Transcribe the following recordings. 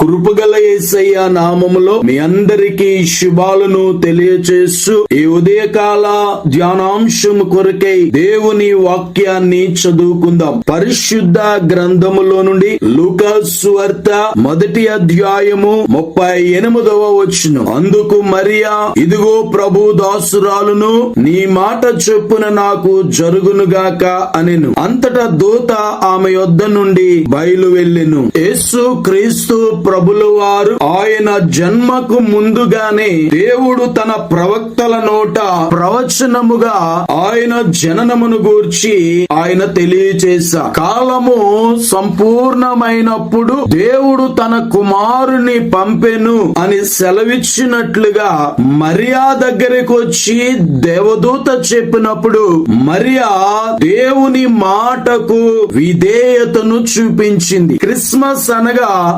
కృపగల యేసయ్య నామములో మీ అందరికీ శుభాలను తెలియచేస్తూ ఈ ఉదయకాల ధ్యానాంశం కొరకై దేవుని వాక్యాన్ని చదువుకుందాం. పరిశుద్ధ గ్రంథములో నుండి లూకాసు వార్త మొదటి అధ్యాయము ముప్పై ఎనిమిదవ వచ్చును అందుకు మరియా ఇదిగో ప్రభు దాసురాలును నీ మాట చొప్పున నాకు జరుగునుగాక అనెను. అంతటా దూత ఆమె యొద్ద నుండి బయలు వెళ్ళెను యేసు క్రీస్తు ప్రభుల వారు ఆయన జన్మకు ముందుగానే దేవుడు తన ప్రవక్తల నోట ప్రవచనముగా ఆయన జననమును గూర్చి ఆయన తెలియచేశా. కాలము సంపూర్ణమైనప్పుడు దేవుడు తన కుమారుని పంపెను అని సెలవిచ్చినట్లుగా మరియా దగ్గరకు వచ్చి దేవదూత చెప్పినప్పుడు మరియా దేవుని మాటకు విధేయతను చూపించింది. క్రిస్మస్ అనగా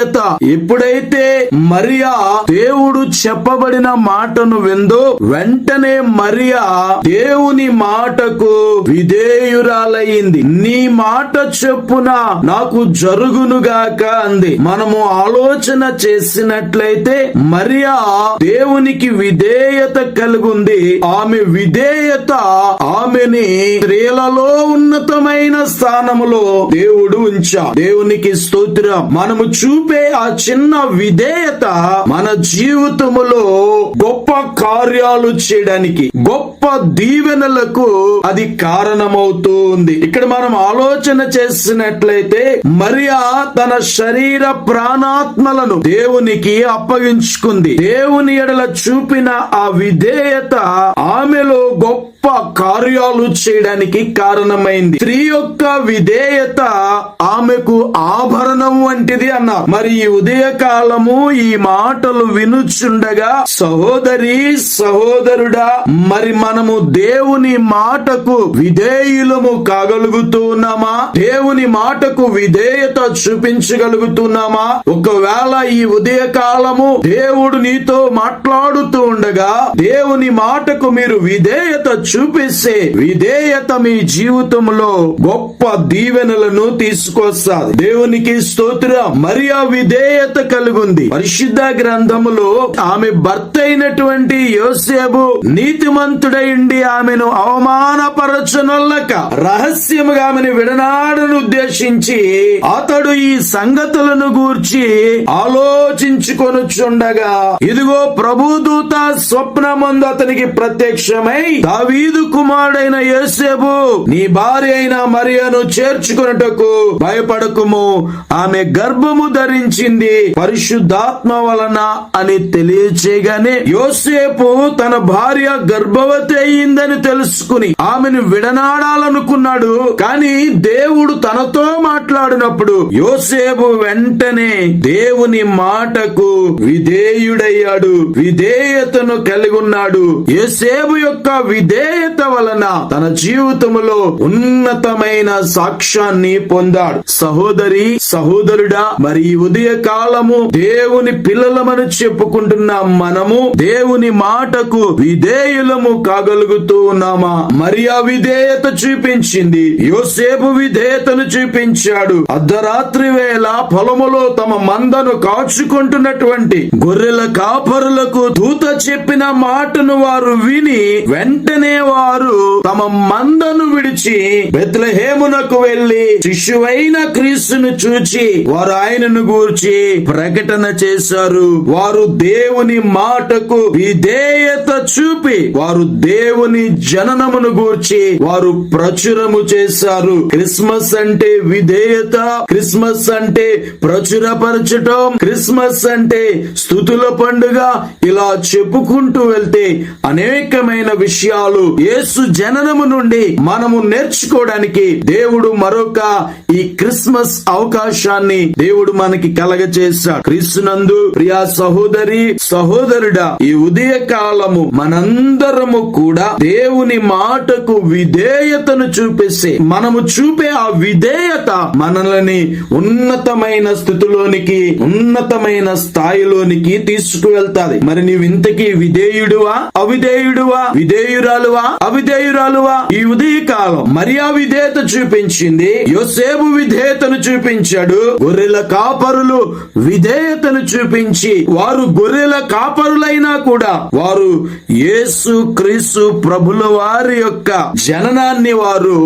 చేత. ఎప్పుడైతే మరియా దేవుడు చెప్పబడిన మాటను విందో వెంటనే మరియా దేవుని మాటకు విధేయురాలయ్యింది. నీ మాట చెప్పున నాకు జరుగునుగాక అంది. మనము ఆలోచన చేసినట్లయితే మరియా దేవునికి విధేయత కలిగుంది. ఆమె విధేయత ఆమెని స్త్రీలలో ఉన్నతమైన స్థానములో దేవుడు ఉంచా దేవునికి స్తోత్రం. మనము చూపే ఆ చిన్న విధేయత మన జీవితములో గొప్ప కార్యాలు చేయడానికి గొప్ప దీవెనలకు అది కారణమవుతూ ఉంది ఇక్కడ మనం ఆలోచన చేసినట్లయితే మరియా తన శరీర ప్రాణాత్మలను దేవునికి అప్పగించుకుంది. దేవుని ఎడల చూపిన ఆ విధేయత ఆమెలో గొప్ప కార్యాలు చేయడానికి కారణమైంది. స్త్రీ యొక్క విధేయత ఆమెకు ఆభరణం వంటిది అన్న మరి ఈ ఉదయ కాలము ఈ మాటలు వినుచుండగా సహోదరి సహోదరుడా మరి మనము దేవుని మాటకు విధేయులము కాగలుగుతూ ఉన్నామా? దేవుని మాటకు విధేయత చూపించగలుగుతున్నామా? ఒకవేళ ఈ ఉదయ కాలము దేవుడు నీతో మాట్లాడుతూ ఉండగా దేవుని మాటకు మీరు విధేయత చూపిస్తే విధేయత మీ జీవితంలో గొప్ప దీవెనలను తీసుకొస్తాది. దేవునికి స్తోత్రం. మరియా విధేయత కలుగుంది. పరిశుద్ధ గ్రంథములో ఆమె భర్త అయినటువంటి యోసేపు నీతిమంతుడైండి ఆమెను అవమానపరచనొల్లక రహస్యముగా ఆమెను విడనాడను ఉద్దేశించి అతడు ఈ సంగతులను గూర్చి ఆలోచించుకొనుచుండగా ఇదిగో ప్రభుదూత స్వప్నమందు అతనికి ప్రత్యక్షమై దావీదు కుమారుడైన యేసేపు నీ భార్య అయిన మరియను చేర్చుకున్నటకు భయపడకుము. ఆమె గర్భము ధరించింది పరిశుద్ధాత్మ వలన అని తెలియచేయగానే యోసేపు తన భార్య గర్భవతి అయిందని తెలుసుకుని ఆమెను విడనాడాలనుకున్నాడు. కానీ దేవుడు తనతో మాట్లాడినప్పుడు యోసేపు వెంటనే దేవుని మాటకు విధేయుడయ్యాడు విధేయతను కలిగి ఉన్నాడు. యోసేపు యొక్క విధేయత వలన తన జీవితంలో ఉన్నతమైన సాక్ష్యాన్ని పొందాడు. సహోదరి సహోదరుడా మరి ఉదయ కాలము దేవుని పిల్లలమని చెప్పుకుంటున్న మనము దేవుని మాటకు విధేయులము కాగలుగుతూ ఉన్నామా? మరి ఆ విధేయత చూపించింది. యోసేపు విధేయతను చూపించాడు. అర్ధరాత్రి వేళ పొలములో తమ మందను కాచుకుంటున్నటువంటి గొర్రెల కాపరులకు దూత చెప్పిన మాటను వారు విని వెంటనే వారు తమ మందను విడిచి బెత్లహేమునకు వెళ్ళి శిశువైన క్రీస్తును చూచి వారు ఆయనను గూర్చి ప్రకటన చేశారు. వారు దేవుని మాటకు విధేయత చూపి వారు దేవుని జననమును గూర్చి వారు ప్రచురము చేశారు. క్రిస్మస్ అంటే విధేయత క్రిస్మస్ అంటే ప్రచురపరచటం క్రిస్మస్ అంటే స్థుతుల పండుగ ఇలా చెప్పుకుంటూ వెళ్తే అనేకమైన విషయాలు యేసు జననము నుండి మనము నేర్చుకోవడానికి దేవుడు మరొక ఈ క్రిస్మస్ అవకాశాన్ని దేవుడు మనకి కలగచేశాడు. క్రీస్తునందు ప్రియా సహోదరి సహోదరుడా ఈ ఉదయ కాలము మనందరము కూడా దేవుని మాటకు విధేయతను చూపిస్తే మనము చూపే ఆ విధేయత మనల్ని ఉన్నతమైన స్థితిలోనికి ఉన్నతమైన స్థాయిలోనికి తీసుకువెళ్తాది. మరి నీవు ఇంతకీ విధేయుడువా? అవిధేయుడువా? విధేయురాలువా? అవిధేయురాలువా? ఈ ఉదయ కాలం మరియా విధేయత చూపించింది యోసేపు విధేయతను చూపించాడు గొర్రెల కాపరులు విధేయతను చూపించి వారు గొర్రెల కాపరులైనా కూడా వారు యేసు క్రీస్తు ప్రభుల వారి యొక్క జననాన్ని వారు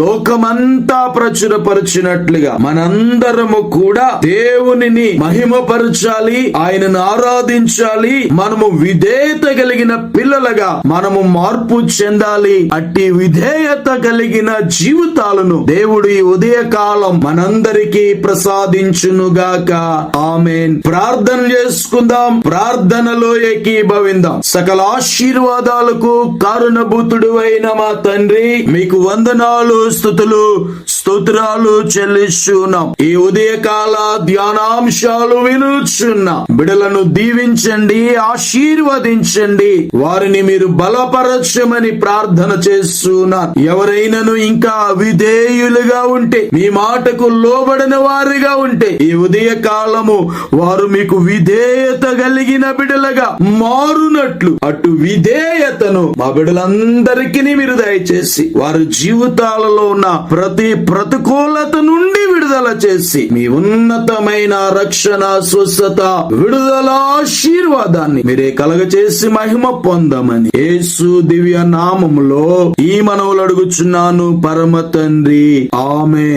లోకమంతా ప్రచురపరిచినట్లుగా మనందరము కూడా దేవునిని మహిమపరచాలి ఆయనను ఆరాధించాలి మనము విధేయత కలిగిన పిల్లలుగా మనము మార్పు చెందాలి. అట్టి విధేయత కలిగిన జీవితాలను దేవుడు ఈ ఉదయకాలం మనందరికీ ప్రసాదించునుగాక. ఆమెన్. ప్రార్థన చేసుకుందాం. ప్రార్థనలో ఏకీభవిందాం. సకల ఆశీర్వాదాలకు కారుణభూతుడు అయిన మా తండ్రి మీకు వందనాలు స్థుతులు స్తోత్రాలు చెల్లిస్తున్నాం. ఈ ఉదయకాల ధ్యానాంశాలు వినుచున్నాం. బిడలను దీవించండి ఆశీర్వదించండి. వారిని మీరు బలపరచమని ప్రార్థన చేస్తున్నాను ఎవరైనాను ఇంకా విధేయులుగా ఉంటే మీ మాటకు లోబడిన వారిగా ఉంటే ఈ ఉదయ కాలము వారు మీకు విధేయత కలిగిన బిడలగా మారునట్లు. అటు విధేయతను మా బిడలందరికీ మీరు దయచేసి వారి జీవితాలలో ఉన్న ప్రతి ప్రతికూలత నుండి విడుదల చేసి మీ ఉన్నతమైన రక్షణ స్వస్థత విడుదల ఆశీర్వాదాన్ని మీరే కలగచేసి మహిమ పొందమని యేసు దివ్య నామములో ఈ మనవులు అడుగుచున్నాను పరమ తండ్రి. ఆమె